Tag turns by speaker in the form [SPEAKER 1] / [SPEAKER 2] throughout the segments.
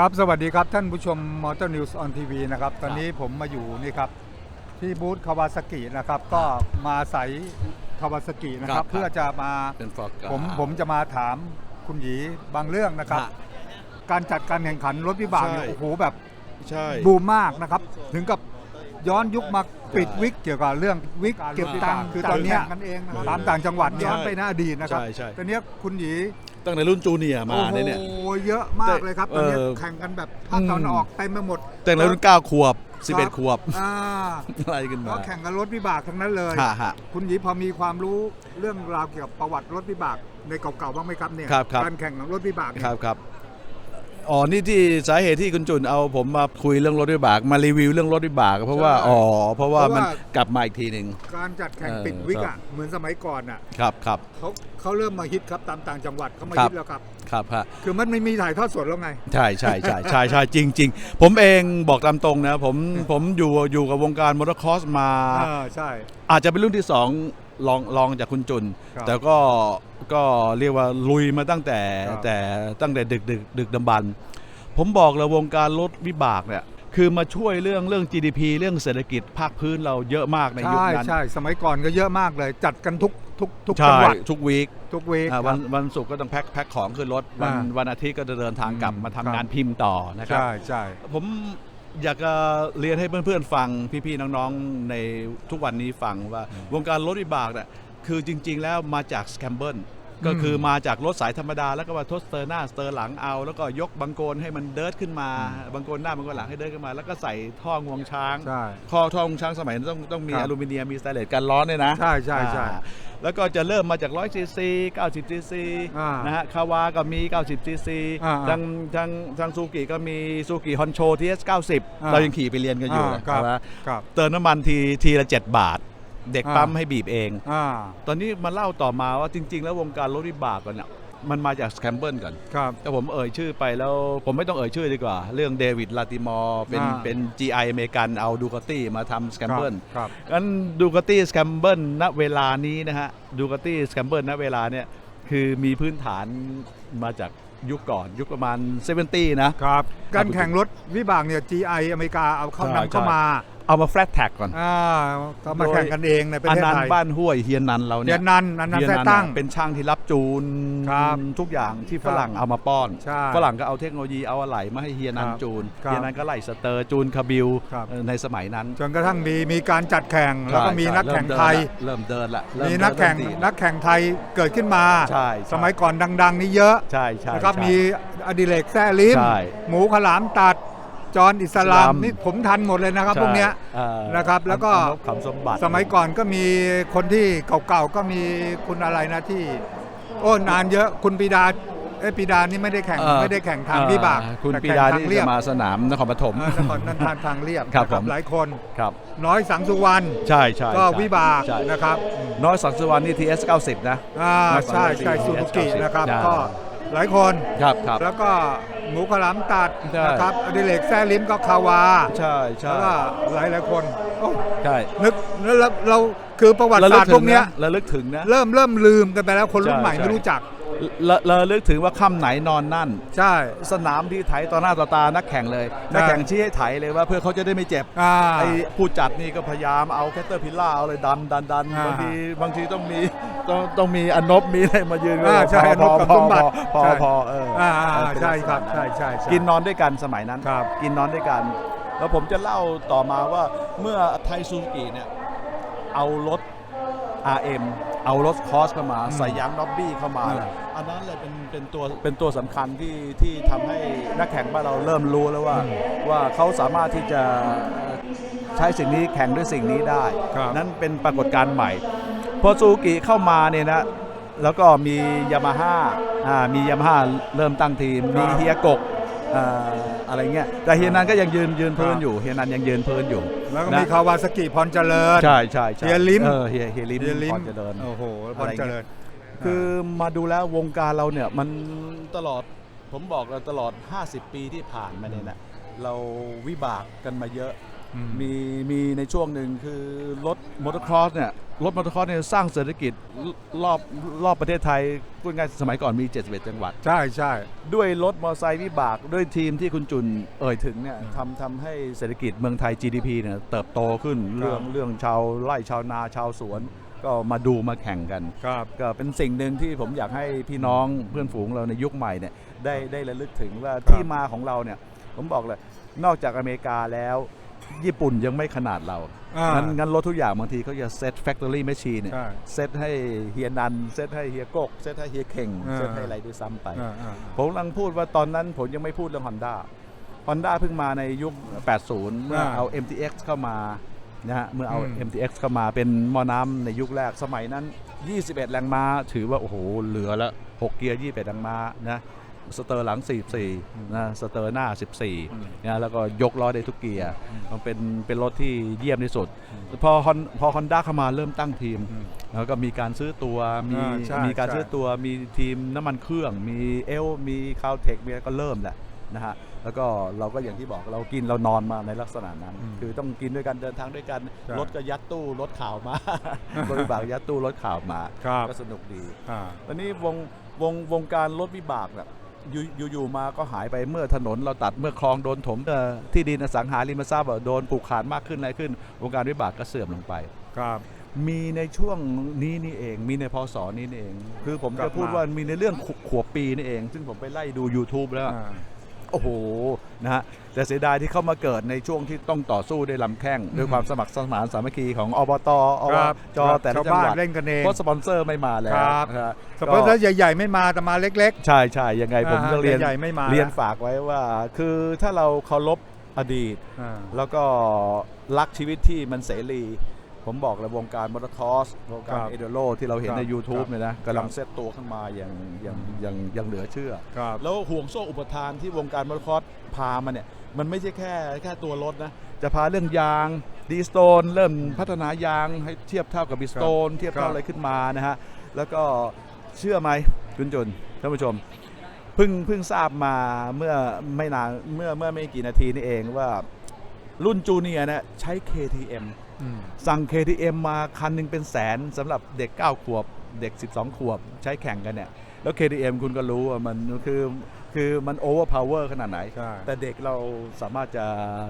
[SPEAKER 1] ครับ สวัสดีครับ ท่านผู้ชมมอเตอร์นิวส์ออนทีวีนะครับ ตอนนี้ผมมาอยู่นี่ครับ ที่บูธคาวาซากินะครับ ก็มาใส่คาวาซากินะค
[SPEAKER 2] ครั
[SPEAKER 1] รับ
[SPEAKER 2] บ
[SPEAKER 1] เพื่อจะมา
[SPEAKER 2] เป็นฟอกา
[SPEAKER 1] ผมผมจะมาถามคุณหยีบางเรื่องนะครับ
[SPEAKER 2] ฮะ
[SPEAKER 1] การจัดการแข่งขันรถวิบากเนี่ย
[SPEAKER 2] ใช่
[SPEAKER 1] โอ้โหแบบ
[SPEAKER 2] ใช่
[SPEAKER 1] บูมมากนะครับ ถึงกับย้อนยุคมาปิดวิกเกี่ยวกับเรื่องวิกเก็บตังค์คือตอนเนี้ยตามต่างจังหวัดย้อนไปในอดีตนะครับ
[SPEAKER 2] ใช่ใช่
[SPEAKER 1] ตอนเนี้ยคุณหยี
[SPEAKER 2] ตั้งแต่รุ่นจูเนียร์มาเนี่ยเนี่ย
[SPEAKER 1] โอ้โหเยอะมากเลยครับตอนนี้
[SPEAKER 2] เออ
[SPEAKER 1] แข่งกันแบบภาคตะวันออกเต็มไปหมด
[SPEAKER 2] ตั้งแต่รุ่น9ขวบ11ขวบ
[SPEAKER 1] อ่า
[SPEAKER 2] อะไรขึ้นมา
[SPEAKER 1] ก็แข่งกันรถวิบากทั้งนั้นเลย
[SPEAKER 2] ฮะฮะ
[SPEAKER 1] คุณหยีพอมีความรู้เรื่องราวเกี่ยวกับประวัติรถวิบากในเก่าๆบ้างไหมครับเนี่ย
[SPEAKER 2] ครับครับ
[SPEAKER 1] การแข่งของรถวิบากเนี่ย
[SPEAKER 2] ครับครับ อ๋อนี่ที่สาเหตุที่คุณจุนเอาผมมาคุยเรื่องรถวิบากมารีวิวเรื่องรถวิบากเพราะว่าอ๋อเพราะว่ามันกลับมาอีกทีหนึ่ง
[SPEAKER 1] การจัดแข่ง
[SPEAKER 2] เออ
[SPEAKER 1] ปิดวิก
[SPEAKER 2] ครั
[SPEAKER 1] อะ
[SPEAKER 2] บ
[SPEAKER 1] เหมือนสมัยก่อนอะ
[SPEAKER 2] ครับครับ
[SPEAKER 1] เขาเขาเริ่มมาฮิตครับตามต่างจังหวัดเขามา
[SPEAKER 2] ครับ
[SPEAKER 1] ฮิตแล้วครับ
[SPEAKER 2] ครับฮะ
[SPEAKER 1] คือมันไม่มีถ่ายทอดสดแล้วไง
[SPEAKER 2] ใช่ใช่ใช่ใช่ใช่จริงจริงผมเองบอกตามตรงนะ ผมผมอยู่อยู่กับวงการมอเตอร์คอร์สมา
[SPEAKER 1] อ่าใช่
[SPEAKER 2] อาจจะเป็นรุ่นที่สองลองลองจากคุณจุน
[SPEAKER 1] ครับ
[SPEAKER 2] แต่ก็ ก็เรียกว่าลุยมาตั้งแต่
[SPEAKER 1] ครับ
[SPEAKER 2] แต่ตั้งแต่ดึกดึกดึกดำบรรพ์ผมบอกเลยวงการรถวิบากเนี่ยคือมาช่วยเรื่องเรื่อง GDP เรื่องเศรษฐกิจภาคพื้นเราเยอะมากในยุค
[SPEAKER 1] ใช่
[SPEAKER 2] นั้น
[SPEAKER 1] ใช่สมัยก่อนก็เยอะมากเลย จัดกันทุกทุกทุกจั
[SPEAKER 2] ใช่
[SPEAKER 1] งหวัด
[SPEAKER 2] ทุกวีค
[SPEAKER 1] ทุกวีค
[SPEAKER 2] อ่า
[SPEAKER 1] ค
[SPEAKER 2] วั
[SPEAKER 1] รั
[SPEAKER 2] น
[SPEAKER 1] บ
[SPEAKER 2] วันศุกร์ก็ต้องแพ็คแพ็คของขึ้นรถวัน
[SPEAKER 1] อ่า
[SPEAKER 2] วันอาทิตย์ก็จะเดินทางกลับ
[SPEAKER 1] อืม
[SPEAKER 2] มา
[SPEAKER 1] ครั
[SPEAKER 2] ทำ
[SPEAKER 1] บ
[SPEAKER 2] งานพิมพ์ต่อนะครับ
[SPEAKER 1] ใช่ใช่
[SPEAKER 2] ผมอยากจะเรียนให้เพื่อนๆฟังพี่ๆน้องๆในทุกวันนี้ฟังว่า วงการรถวิบากเนี่ยคือจริง ๆ แล้วมาจากสแคมเบิล ก็คือมาจากรถสายธรรมดาแล้วก็มาทดสเตอร์หน้าสเตอร์หลังเอา แล้วก็ยกบังโกนให้มันเดิร์ดขึ้นมาบังโกนหน้าบังโกนหลังให้เดิร์ดขึ้นมา แล้วก็ใส่ท่องวงช้าง
[SPEAKER 1] ใช่
[SPEAKER 2] ข้อท่องวงช้างสมัยนั้นต้องต้องมี
[SPEAKER 1] ครับ
[SPEAKER 2] อลูมิเนียมมีสแตนเลสกันร้อนเนี่ยนะ
[SPEAKER 1] ใช่ใช่ใช่
[SPEAKER 2] อ่าแล้วก็จะเริ่มมาจาก100ซีซี90ซีซี
[SPEAKER 1] อ่าน
[SPEAKER 2] นะฮะคาวาก็มี 90ซีซี
[SPEAKER 1] อ่า
[SPEAKER 2] ทางทางทางซูกิก็มีซูกิฮอนโชทีเอส
[SPEAKER 1] อ่า
[SPEAKER 2] 90เรายังขี่ไปเรียนกันอยู่
[SPEAKER 1] อ่าครับ
[SPEAKER 2] นะ
[SPEAKER 1] ครับ
[SPEAKER 2] เติมน้ำมันทีทีละ 7 บาท เด็ก
[SPEAKER 1] อ่า
[SPEAKER 2] ปั๊มให้บีบเอง
[SPEAKER 1] อ่า
[SPEAKER 2] ตอนนี้มาเล่าต่อมาว่าจริง ๆ แล้ววงการรถวิบากก่อนเนี่ยมันมาจากสแคมเบิลก่อน
[SPEAKER 1] ครับ
[SPEAKER 2] แต่ผมเอ่ยชื่อไปแล้วผมไม่ต้องเอ่ยชื่อดีกว่า เรื่องเดวิดลาติมอร์เป็น
[SPEAKER 1] อ่า
[SPEAKER 2] เป็น GI อเมริกันเอาดูกาตี้มาทำสแคมเบิล
[SPEAKER 1] ครับ
[SPEAKER 2] งั้นดูกาตี้สแคมเบิลณเวลานี้นะฮะดูกาตี้สแคมเบิลณเวลาเนี่ยคือมีพื้นฐานมาจากยุคก่อนยุคประมาณ 70 นะ
[SPEAKER 1] ครับ การแข่งรถวิบากเนี่ย GI อเมริกาเอาเข้า
[SPEAKER 2] ใช่
[SPEAKER 1] นำเข้ามา
[SPEAKER 2] เอามาแฟลตแท็กก่อน
[SPEAKER 1] อ่าก็มาแข่งกันเองในประ
[SPEAKER 2] อ
[SPEAKER 1] เทศ
[SPEAKER 2] นัน
[SPEAKER 1] ไท
[SPEAKER 2] ต์
[SPEAKER 1] ย
[SPEAKER 2] บ้านห้วยเฮียนันเรา
[SPEAKER 1] เดี
[SPEAKER 2] เนี่ย
[SPEAKER 1] ยนนันนันนัน
[SPEAKER 2] เฮีย
[SPEAKER 1] แท้
[SPEAKER 2] นัน
[SPEAKER 1] ตั้ง
[SPEAKER 2] น่ะเป็นช่างที่รับจูน
[SPEAKER 1] ครับ
[SPEAKER 2] ทุกอย่างที่
[SPEAKER 1] ครับ
[SPEAKER 2] ฝรั่งเอามาป้อน
[SPEAKER 1] ใช่
[SPEAKER 2] ฝรั่งก็เอาเทคโนโลยีเอาอะไหล่มาให้เฮียนัน
[SPEAKER 1] ครับ
[SPEAKER 2] จูน
[SPEAKER 1] ครับ
[SPEAKER 2] เฮียนันก็ไล่สเตอร์จูนคาบิล
[SPEAKER 1] ครับ
[SPEAKER 2] เอ่อในสมัยนั้น
[SPEAKER 1] จนกระทั่งมีมีการจัดแข่งแล้วก็
[SPEAKER 2] ใช่
[SPEAKER 1] มี
[SPEAKER 2] ใช่
[SPEAKER 1] นักแข่งไทย
[SPEAKER 2] เริ่มเดินละเริ่
[SPEAKER 1] มี
[SPEAKER 2] มเดินละ
[SPEAKER 1] นักแข่ง
[SPEAKER 2] เริ่มดี
[SPEAKER 1] นักแข่งไทยเกิดขึ้นมา
[SPEAKER 2] ใช่ใช่
[SPEAKER 1] สมัยก่อนดัง ๆ นี่เยอะ
[SPEAKER 2] ใช่ใช่
[SPEAKER 1] นะครับ
[SPEAKER 2] ใช่
[SPEAKER 1] มีอดิเรกแซ่ลิม
[SPEAKER 2] ใช่
[SPEAKER 1] หมูขลามตัด จอห์นอิสลาม
[SPEAKER 2] อิสลาม
[SPEAKER 1] นี่ผมทันหมดเลยนะครับพวกเนี้ย
[SPEAKER 2] เอ่อ
[SPEAKER 1] นะครับ แล้วก็
[SPEAKER 2] อนบคำสมบัติ
[SPEAKER 1] สมัยก่อนก็มีคนที่เก่าๆก็มีคุณอะไรนะที่ โอ้นานเยอะคุณปีดาเอ้ยปีดานี่ไม่ได้แข่ง
[SPEAKER 2] เอ่อ
[SPEAKER 1] ไม่ได้แข่งทางวิบาก
[SPEAKER 2] เอ่อคุณ
[SPEAKER 1] แต่
[SPEAKER 2] ปี
[SPEAKER 1] แข่ง
[SPEAKER 2] ดา
[SPEAKER 1] ท
[SPEAKER 2] นี่
[SPEAKER 1] งเรีย
[SPEAKER 2] จะ
[SPEAKER 1] บ
[SPEAKER 2] มาสนามนครปฐม
[SPEAKER 1] เออนครนันทางทางเรียบ
[SPEAKER 2] ครับ
[SPEAKER 1] นะ
[SPEAKER 2] ผม
[SPEAKER 1] หลายคน
[SPEAKER 2] ครับ
[SPEAKER 1] น้อยสังสุวรรณ
[SPEAKER 2] ใช่ใช่
[SPEAKER 1] ก็
[SPEAKER 2] ใช่
[SPEAKER 1] วิบาก
[SPEAKER 2] ใช่
[SPEAKER 1] นะครับอืม
[SPEAKER 2] น้อยสังสวรรค์นี่ทีเอสเก้าสิบนะ
[SPEAKER 1] อ่า
[SPEAKER 2] น้อยสัง
[SPEAKER 1] ใช่
[SPEAKER 2] สุวรรณ
[SPEAKER 1] ใช่
[SPEAKER 2] ที่
[SPEAKER 1] ซูซูกิ
[SPEAKER 2] S90
[SPEAKER 1] นะครับ
[SPEAKER 2] ใช่
[SPEAKER 1] ก็หลายคน
[SPEAKER 2] ครับครับ
[SPEAKER 1] แล้วก็ หมูขลามตัด
[SPEAKER 2] ใช่
[SPEAKER 1] นะครับอดิเรกแซ่ลิมก็คาวา
[SPEAKER 2] ใช่ใช่
[SPEAKER 1] แล้วก็หลายหลายๆคนโอ้
[SPEAKER 2] ใช่
[SPEAKER 1] นึกแล้วเราเราคือประวัติ
[SPEAKER 2] ระลึ
[SPEAKER 1] ศากสตร์
[SPEAKER 2] ถึ
[SPEAKER 1] พว
[SPEAKER 2] ง
[SPEAKER 1] กเนี้ย
[SPEAKER 2] นะระลึกถึงนะ
[SPEAKER 1] เริ่มเริ่มลืมกันไปแล้วคนรุ่น
[SPEAKER 2] ใช่
[SPEAKER 1] ใหม่
[SPEAKER 2] ใช่
[SPEAKER 1] ไม่รู้จัก
[SPEAKER 2] ระระลึกถึงว่าค่ำไหนนอนนั่น
[SPEAKER 1] ใช่
[SPEAKER 2] สนามที่ไถต่อหน้าต่อตานักแข่งเลยนักแข่งชี้ให้ไถเลยว่าเพื่อเขาจะได้ไม่เจ็บ
[SPEAKER 1] อ่า
[SPEAKER 2] ไอ้ผู้จัดนี่ก็พยายามเอาแคตเตอร์พิลล่าเอาเลยดันดันดัน
[SPEAKER 1] อ่า
[SPEAKER 2] บางทีบางทีต้องมีต้องต้องมีอนบมีอะไรมายืน
[SPEAKER 1] อ่าใช่
[SPEAKER 2] พอ
[SPEAKER 1] อนบกับ
[SPEAKER 2] พอ
[SPEAKER 1] สมบัติ
[SPEAKER 2] พอ
[SPEAKER 1] ใช่
[SPEAKER 2] พอเออ
[SPEAKER 1] อ่า
[SPEAKER 2] เอ
[SPEAKER 1] อ่า
[SPEAKER 2] อเป็น
[SPEAKER 1] ใช่
[SPEAKER 2] ลักษณะ
[SPEAKER 1] ครับใช่ใช่ใช่
[SPEAKER 2] กินนอนด้วยกันสมัยนั้น
[SPEAKER 1] ครับ
[SPEAKER 2] กินนอนด้วยกัน แล้วผมจะเล่าต่อมาว่าเมื่อไทยซูซูกิเนี่ยเอารถ RM เอารถคอสเข้ามาใส่ยางน็อบบี้เข้ามา
[SPEAKER 1] อืม
[SPEAKER 2] เนี่ยอันนั้นเลยเป็นเป็นตัวเป็นตัวสำคัญที่ที่ทำให้นักแข่งบ้านเราเริ่มรู้แล้วว่าว่าเขาสามารถที่จะใช้สิ่งนี้แข่งด้วยสิ่งนี้ได้
[SPEAKER 1] ครับ
[SPEAKER 2] นั่นเป็นปรากฏการณ์ใหม่ พอซูซูกิเข้ามาเนี่ยนะแล้วก็มียามาฮ่าอ่ามียามาฮ่าเริ่มตั้งทีม มีเฮียกก อ่าอะไรเงี้ยแต่เฮียนันก็ยังยืนยืนพื้นอยู่เฮียนันยังยืนพื้นอยู่
[SPEAKER 1] แล้วก็
[SPEAKER 2] นะ
[SPEAKER 1] มีคาวาซากิพรเจริญ
[SPEAKER 2] ใช่ใช่ใช่
[SPEAKER 1] เฮียลิ้ม
[SPEAKER 2] เออเฮียเฮียลิ้ม
[SPEAKER 1] เฮียลิม
[SPEAKER 2] ก่อนจะเดิน
[SPEAKER 1] โอ้โหพ
[SPEAKER 2] อะ
[SPEAKER 1] ร
[SPEAKER 2] ไร
[SPEAKER 1] เจ
[SPEAKER 2] เงี้ย
[SPEAKER 1] ริญ
[SPEAKER 2] คือมาดูแล้ววงการเราเนี่ยมันตลอดผมบอกเลยตลอด 50 ปีที่ผ่านมาเนี่ยนะเราวิบากกันมาเยอะ
[SPEAKER 1] อื ม
[SPEAKER 2] มีมีในช่วงหนึ่งคือรถมอเตอร์ครอสเนี่ยรถมอเตอร์ครอสเนี่ยสร้างเศรษฐกิจรอบรอบประเทศไทยพูดง่ายๆสมัยก่อนมี 71 จังหวัด
[SPEAKER 1] ใช่ใช่
[SPEAKER 2] ด้วยรถมอเตอร์ไซค์วิบากด้วยทีมที่คุณจุนเอ่ยถึงเนี่ยทำทำให้เศรษฐกิจเมืองไทย GDP เนี่ยเติบโตขึ้นเรื่องเรื่องชาวไร่ชาวนาชาวสวนก็มาดูมาแข่งกัน
[SPEAKER 1] ครับ
[SPEAKER 2] ก็เป็นสิ่งหนึ่งที่ผมอยากให้พี่น้องเพื่อนฝูงเราในยุคใหม่เนี่ยได้ได้ระลึกถึงว่า
[SPEAKER 1] ครับ
[SPEAKER 2] ที่มาของเราเนี่ยผมบอกเลยนอกจากอเมริกาแล้ว ญี่ปุ่นยังไม่ขนาดเรา
[SPEAKER 1] อ่า
[SPEAKER 2] งั้นงั้นรถทุกอย่างบางทีเขาจะเซต factory machine เนี่ย
[SPEAKER 1] ใช่
[SPEAKER 2] เซตให้เฮียนัน เซตให้เฮียกก เซตให้เฮียเข่ง
[SPEAKER 1] อ่า
[SPEAKER 2] เซตให้อะไรด้วยซ้ำไป
[SPEAKER 1] อ่าอ่า
[SPEAKER 2] ผมกำลังพูดว่าตอนนั้นผมยังไม่พูดเรื่อง Honda Honda เพิ่งมาในยุค 80 เมื่อเอา MTX เข้ามานะฮะเมื่อเอา
[SPEAKER 1] อืม
[SPEAKER 2] MTX เข้ามาเป็นหมอน้ำในยุคแรกสมัยนั้น 21 แรงม้า ถือว่า โอ้โห เหลือละ 6 เกียร์ 21 แรงม้านะ สเตอร์หลัง 44นะสเตอร์หน้า 14นะแล้วก็ยกล้อได้ทุกเกียร์มันเป็นเป็นรถที่เยี่ยมที่สุด พอ Hon- พอ Honda เข้ามาเริ่มตั้งทีม
[SPEAKER 1] อืม
[SPEAKER 2] แล้วก็มีการซื้อตัวมี
[SPEAKER 1] อ่าใช่
[SPEAKER 2] มีการ
[SPEAKER 1] ใช่
[SPEAKER 2] ซื้อตัวมีทีมน้ำมันเครื่อง มีเอลมีคาวเทคมีอะไรก็เริ่มแหละนะฮะแล้วก็เราก็อย่างที่บอกเรากินเรานอนมาในลักษณะนั้น
[SPEAKER 1] อืม
[SPEAKER 2] คือต้องกินด้วยกันเดินทางด้วยกัน
[SPEAKER 1] ใช่
[SPEAKER 2] รถก็ยัดตู้รถข่าวมารถวิบากยัดตู้รถข่าวมา
[SPEAKER 1] ครับ
[SPEAKER 2] ก็สนุกดี
[SPEAKER 1] อ่า
[SPEAKER 2] ตอนนี้วงวงวงการรถวิบากเนี่ย อยู่อยู่อยู่มาก็หายไปเมื่อถนนเราตัดเมื่อคลองโดนถมเอ่อที่ดินอสังหาริมทรัพย์อะโดนปลูกขาดมากขึ้นอะไรขึ้นวงการวิบากก็เสื่อมลงไป
[SPEAKER 1] ครับ
[SPEAKER 2] มีในช่วงนี้นี่เอง มีในพศนี้นี่เอง คือผม
[SPEAKER 1] กลั
[SPEAKER 2] จะ
[SPEAKER 1] บ
[SPEAKER 2] พูด
[SPEAKER 1] มา
[SPEAKER 2] ว่ามีในเรื่องขขวบปีนี่เอง ซึ่งผมไปไล่ดู YouTube แล้ว
[SPEAKER 1] อ่า
[SPEAKER 2] โอ้โหนะฮะแต่เสียดายที่เข้ามาเกิดในช่วงที่ต้องต่อสู้ด้วยลำแข้งด้วยความสมัครสมานสามัคคีของอบตอ
[SPEAKER 1] ครับ
[SPEAKER 2] จ
[SPEAKER 1] ครับ
[SPEAKER 2] แต่ละ
[SPEAKER 1] ชาว
[SPEAKER 2] จัง
[SPEAKER 1] บ้า
[SPEAKER 2] ห
[SPEAKER 1] น
[SPEAKER 2] วัด
[SPEAKER 1] เล่นกันเอง
[SPEAKER 2] เพราะสปอนเซอร์ไม่มาแล้ว
[SPEAKER 1] ครับ
[SPEAKER 2] นะฮะ
[SPEAKER 1] สปอนเซอร์ใหญ่ๆไม่มาแต่มาเล็ก
[SPEAKER 2] ใช่ใช่ยังไงผม
[SPEAKER 1] อ่า
[SPEAKER 2] ก็เรียน
[SPEAKER 1] ใหญ่ๆไม่มา
[SPEAKER 2] เรียน
[SPEAKER 1] แล้ว
[SPEAKER 2] ฝากไว้ว่า คือถ้าเราเคารพอดีต
[SPEAKER 1] ๆอ่า
[SPEAKER 2] แล้วก็รักชีวิตที่มันเสรี ผมบอกเลยวงการมอเตอร์คอร์สวงการ
[SPEAKER 1] ครับ
[SPEAKER 2] เอเดโรที่เราเห็นใน
[SPEAKER 1] ครับ
[SPEAKER 2] YouTube เนี่ยนะกำลัง
[SPEAKER 1] ครับ
[SPEAKER 2] เซตตัวขึ้นมาอย่างอย่างอย่างอย่างเหลือเชื่อ
[SPEAKER 1] ครับ
[SPEAKER 2] แล้วห่วงโซ่อุปทานที่วงการมอเตอร์คอร์สพามาเนี่ย มันไม่ใช่แค่แค่ตัวรถนะ จะพาเรื่องยางดีสโตนเริ่มพัฒนายางให้เทียบเท่ากับบิสโตนเทียบ
[SPEAKER 1] ค
[SPEAKER 2] เท่า
[SPEAKER 1] รับ
[SPEAKER 2] อะไรขึ้นมานะฮะ แล้วก็เชื่อไหมคุณจุนท่านผู้ชมเพิ่งเพิ่งทราบมาเมื่อไม่นานเมื่อเมื่อไม่กี่นาทีนี่เองว่า รุ่นจูเนียร์เนี่ยใช้ KTM
[SPEAKER 1] อืม
[SPEAKER 2] สั่ง KTM มาคันหนึงเป็นแสนสำหรับเด็ก 9 ขวบ เด็ก 12 ขวบ ใช้แข่งกันเนี่ย แล้ว KTM คุณก็รู้ว่ามันคือคือมันโอเวอร์พาวเวอร์ขนาดไหน
[SPEAKER 1] ใช่
[SPEAKER 2] แต่เด็กเราสามารถจะ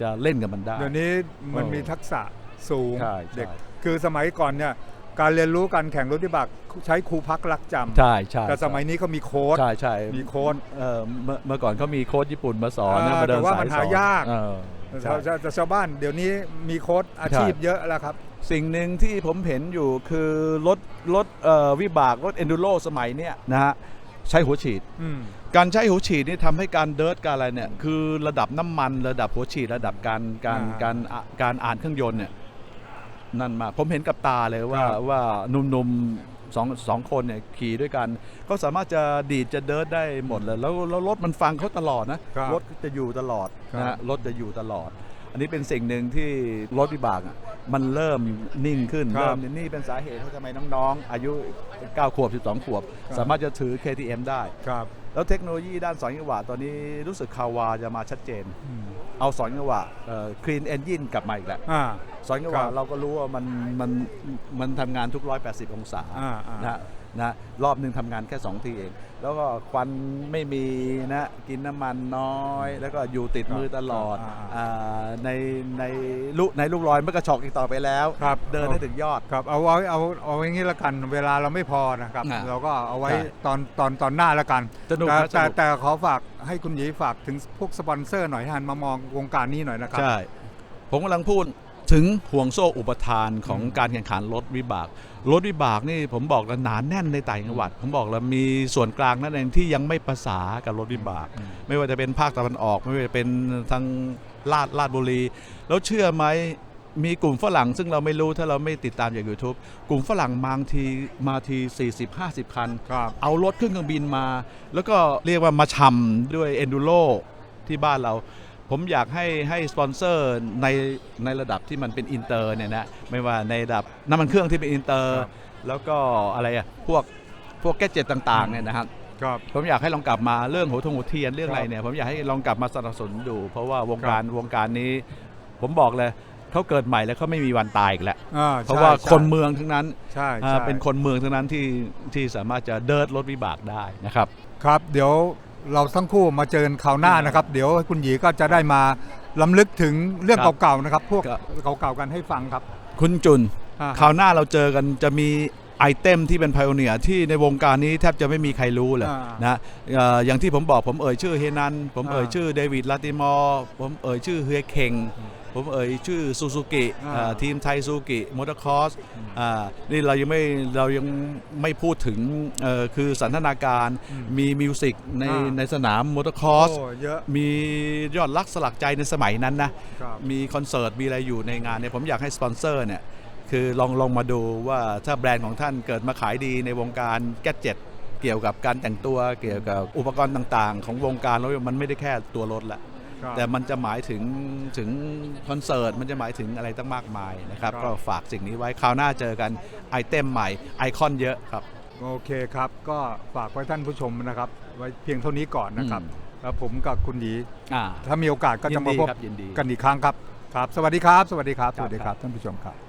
[SPEAKER 2] จะเล่นกับมันได้
[SPEAKER 1] เดี๋ยวนี้มัน
[SPEAKER 2] โอ้
[SPEAKER 1] มีทักษะสูง
[SPEAKER 2] ใช่ใช่
[SPEAKER 1] เด็กคือสมัยก่อนเนี่ยการเรียนรู้การแข่งรถวิบากใช้ครูพักรักจำ
[SPEAKER 2] ใช่ใช่
[SPEAKER 1] แต่สมัยนี้เขามีโค้ด
[SPEAKER 2] ใช่ใช่
[SPEAKER 1] มีโค้ด
[SPEAKER 2] เออเมื่อเมื่อก่อนเขามีโค้ชญี่ปุ่นมาสอนนะ
[SPEAKER 1] อ่า
[SPEAKER 2] มาเดิน
[SPEAKER 1] แต่ว่า
[SPEAKER 2] สาย
[SPEAKER 1] มัน
[SPEAKER 2] ส
[SPEAKER 1] หา
[SPEAKER 2] อน
[SPEAKER 1] ยาก
[SPEAKER 2] เออ ใช่
[SPEAKER 1] แต่แต่ชาวบ้านเดี๋ยวนี้มีโค้ดอาชีพเยอะแล้วครับ
[SPEAKER 2] สิ่งหนึ่งที่ผมเห็นอยู่คือรถรถเอ่อวิบากรถเอนดูโรสมัยเนี้ยนะฮะใช้หัวฉีด
[SPEAKER 1] อืม
[SPEAKER 2] การใช้หัวฉีดนี่ทำให้การเดิร์ทการอะไรเนี่ยคือระดับน้ำมันระดับหัวฉีดระดับการการ
[SPEAKER 1] อ่า
[SPEAKER 2] การอะการอ่านเครื่องยนต์เนี่ยนั่นมากผมเห็นกับตาเลยว่า
[SPEAKER 1] ครับ
[SPEAKER 2] ว่าหนุ่มๆ สองสองคนเนี่ยขี่ด้วยกันเขาสามารถจะดีดจะเดิร์ทได้หมดเลยแล้วแล้วรถมันฟังเขาตลอดนะครับรถจะอยู่ตลอด
[SPEAKER 1] ครับ
[SPEAKER 2] นะฮะรถจะอยู่ตลอด อันนี้เป็นสิ่งหนึ่งที่รถวิบากอะมันเริ่มนิ่งขึ้น
[SPEAKER 1] ครับ
[SPEAKER 2] เริ่มนี่เป็นสาเหตุที่ทำไมน้องๆ อายุ 9 ขวบ 12 ขวบ
[SPEAKER 1] ครับ
[SPEAKER 2] สามารถจะถือ KTM ได้
[SPEAKER 1] ครับ
[SPEAKER 2] แล้วเทคโนโลยีด้านสองจังหวะตอนนี้รู้สึกคาวาจะมาชัดเจน
[SPEAKER 1] อืม
[SPEAKER 2] เอาสองจังหวะคลีนเอนจินกลับมาอีกแล้ว
[SPEAKER 1] อ่า
[SPEAKER 2] สองจังห
[SPEAKER 1] ครั
[SPEAKER 2] วะ
[SPEAKER 1] บ
[SPEAKER 2] เราก็รู้ว่ามันมันมันทำงานทุก 180 องศา
[SPEAKER 1] อ่าอ่า
[SPEAKER 2] นะ นะรอบหนึ่งทำงานแค่ 2 ทีเอง แล้วก็ควันไม่มีนะกินน้ำมันน้อย แล้วก็อยู่ติดมือตลอด
[SPEAKER 1] อ่าอ่า
[SPEAKER 2] อ่าในในลูกในลูกลอยไม่กระชอกอีกต่อไปแล้ว
[SPEAKER 1] ครับ
[SPEAKER 2] เดินให้ถึงยอด
[SPEAKER 1] ครับเอาไว้เอาเอาไว้งี้ละกัน เวลาเราไม่พอนะครับ
[SPEAKER 2] อ่า
[SPEAKER 1] เราก็เอาไว้
[SPEAKER 2] ใช่
[SPEAKER 1] ตอนตอนตอนหน้าละกัน
[SPEAKER 2] สนุก
[SPEAKER 1] แต่
[SPEAKER 2] นะส
[SPEAKER 1] แต่
[SPEAKER 2] นุก
[SPEAKER 1] แต่ขอฝากให้คุณหยีฝากถึงพวกสปอนเซอร์หน่อยให้หันมามองวงการนี้หน่อยนะครับ
[SPEAKER 2] ใช่ ผมกำลังพูด ถึงห่วงโซ่อุปทานของ
[SPEAKER 1] อืม
[SPEAKER 2] การแข่งขันรถวิบาก รถวิบากนี่ผมบอกแล้วหนาแน่นในต่างจังหวัด ผมบอกแล้วมีส่วนกลางนั่นเองที่ยังไม่ภาษากับรถวิบาก
[SPEAKER 1] อืม
[SPEAKER 2] ไม่ว่าจะเป็นภาคตะวันออก ไม่ว่าจะเป็นทางลาดลาดบุรี แล้วเชื่อไหมมีกลุ่มฝรั่งซึ่งเราไม่รู้ถ้าเราไม่ติดตามจาก YouTube กลุ่มฝรั่งมาทีมาที 40-50 คัน
[SPEAKER 1] ครับ
[SPEAKER 2] เอารถขึ้นเครื่องบินมา แล้วก็เรียกว่ามาชำด้วย Enduro ที่บ้านเรา ผมอยากให้ให้สปอนเซอร์ในในระดับที่มันเป็นอินเตอร์เนี่ยนะไม่ว่าในระดับน้ำมันเครื่องที่เป็นอินเตอร์
[SPEAKER 1] ครับ
[SPEAKER 2] แล้วก็อะไรอะพวกพวกแกจเจ็ตต่างๆเนี่ยนะครับ
[SPEAKER 1] ครับ
[SPEAKER 2] ผมอยากให้ลองกลับมาเรื่องหัวทงหัวเทียนเรื่องอะไร
[SPEAKER 1] ครับ
[SPEAKER 2] เนี่ยผมอยากให้ลองกลับมาสนับสนุนดู เพราะว่าวงการวงการนี้ ผมบอกเลยเขาเกิดใหม่แล้วเขาไม่มีวันตายอีกแล้ว
[SPEAKER 1] อ่
[SPEAKER 2] เพราะว่า
[SPEAKER 1] ใช่
[SPEAKER 2] คนเมืองทั้งนั้น
[SPEAKER 1] ใช่
[SPEAKER 2] อ่า
[SPEAKER 1] ใช่
[SPEAKER 2] เป็นคนเมืองทั้งนั้นที่ที่สามารถจะเดินรถวิบากได้นะครับ
[SPEAKER 1] ครับเดี๋ยว เราทั้งคู่มาเจอกันคราวหน้านะครับ เดี๋ยวคุณหยีก็จะได้มาล้ำลึกถึงเรื่อง
[SPEAKER 2] ครับ
[SPEAKER 1] เก่าๆนะครับ พวก
[SPEAKER 2] ครับ
[SPEAKER 1] เก่าๆกันให้ฟังครับ
[SPEAKER 2] คุณจุน
[SPEAKER 1] อ่า
[SPEAKER 2] คราวหน้าเราเจอกันจะมีไอเทมที่เป็นพ i โอเนียที่ในวงการนี้แทบจะไม่มีใครรู้เลย
[SPEAKER 1] อ่า
[SPEAKER 2] นะเอ่ออย่างที่ผมบอกผมเอ่ยชื่อเฮนัน ผมเอ่ย
[SPEAKER 1] อ่า
[SPEAKER 2] ชื่อเดวิดลาติมอร์ผมเอ่ยชื่อเฮียเคง ผมเอ่ยชื่อซูซูกิ
[SPEAKER 1] อ่า
[SPEAKER 2] เอ่อทีมไทยซูซูกิมอเตอร์คอร์สนี่เรายังไม่เรายังไม่พูดถึงเอ่อคือสันทนาการมีมิวสิกใน
[SPEAKER 1] อ่า
[SPEAKER 2] ในสนามมอเตอร์คอร์ส
[SPEAKER 1] โอ้เยอะ
[SPEAKER 2] มียอดรักสลักใจในสมัยนั้นนะ
[SPEAKER 1] ครับ
[SPEAKER 2] มีคอนเสิร์ตมีอะไรอยู่ในงานเนี่ยผมอยากให้สปอนเซอร์เนี่ยคือลองลองมาดูว่าถ้าแบรนด์ของท่านเกิดมาขายดีในวงการแกดเจ็ตเกี่ยวกับการแต่งตัวเกี่ยวกับอุปกรณ์ต่างๆ ของวงการแล้วมันไม่ได้แค่ตัวรถละ
[SPEAKER 1] ครับ
[SPEAKER 2] แต่มันจะหมายถึงถึงคอนเสิร์ตมันจะหมายถึงอะไรตั้งมากมายนะครับ
[SPEAKER 1] ครับ
[SPEAKER 2] ก็ฝากสิ่งนี้ไว้คราวหน้าเจอกันไอเทมใหม่ไอคอนเยอะครับ
[SPEAKER 1] โอเคครับ ก็ฝากไว้ท่านผู้ชมนะครับ ไว้เพียงเท่านี้ก่อนนะครับ
[SPEAKER 2] อืม
[SPEAKER 1] แล้วผมกับคุณหยี
[SPEAKER 2] อ่า
[SPEAKER 1] ถ้ามีโอกาสก็
[SPEAKER 2] ยิ
[SPEAKER 1] จะ
[SPEAKER 2] น
[SPEAKER 1] มา
[SPEAKER 2] ดี
[SPEAKER 1] พบ
[SPEAKER 2] ครับยินดี
[SPEAKER 1] กันอีกครั้งครับครับ สวัสดีครับ สวัสดีครับ
[SPEAKER 2] ค
[SPEAKER 1] ส
[SPEAKER 2] รับ
[SPEAKER 1] วัสดีครับท่านผู้ชมครับ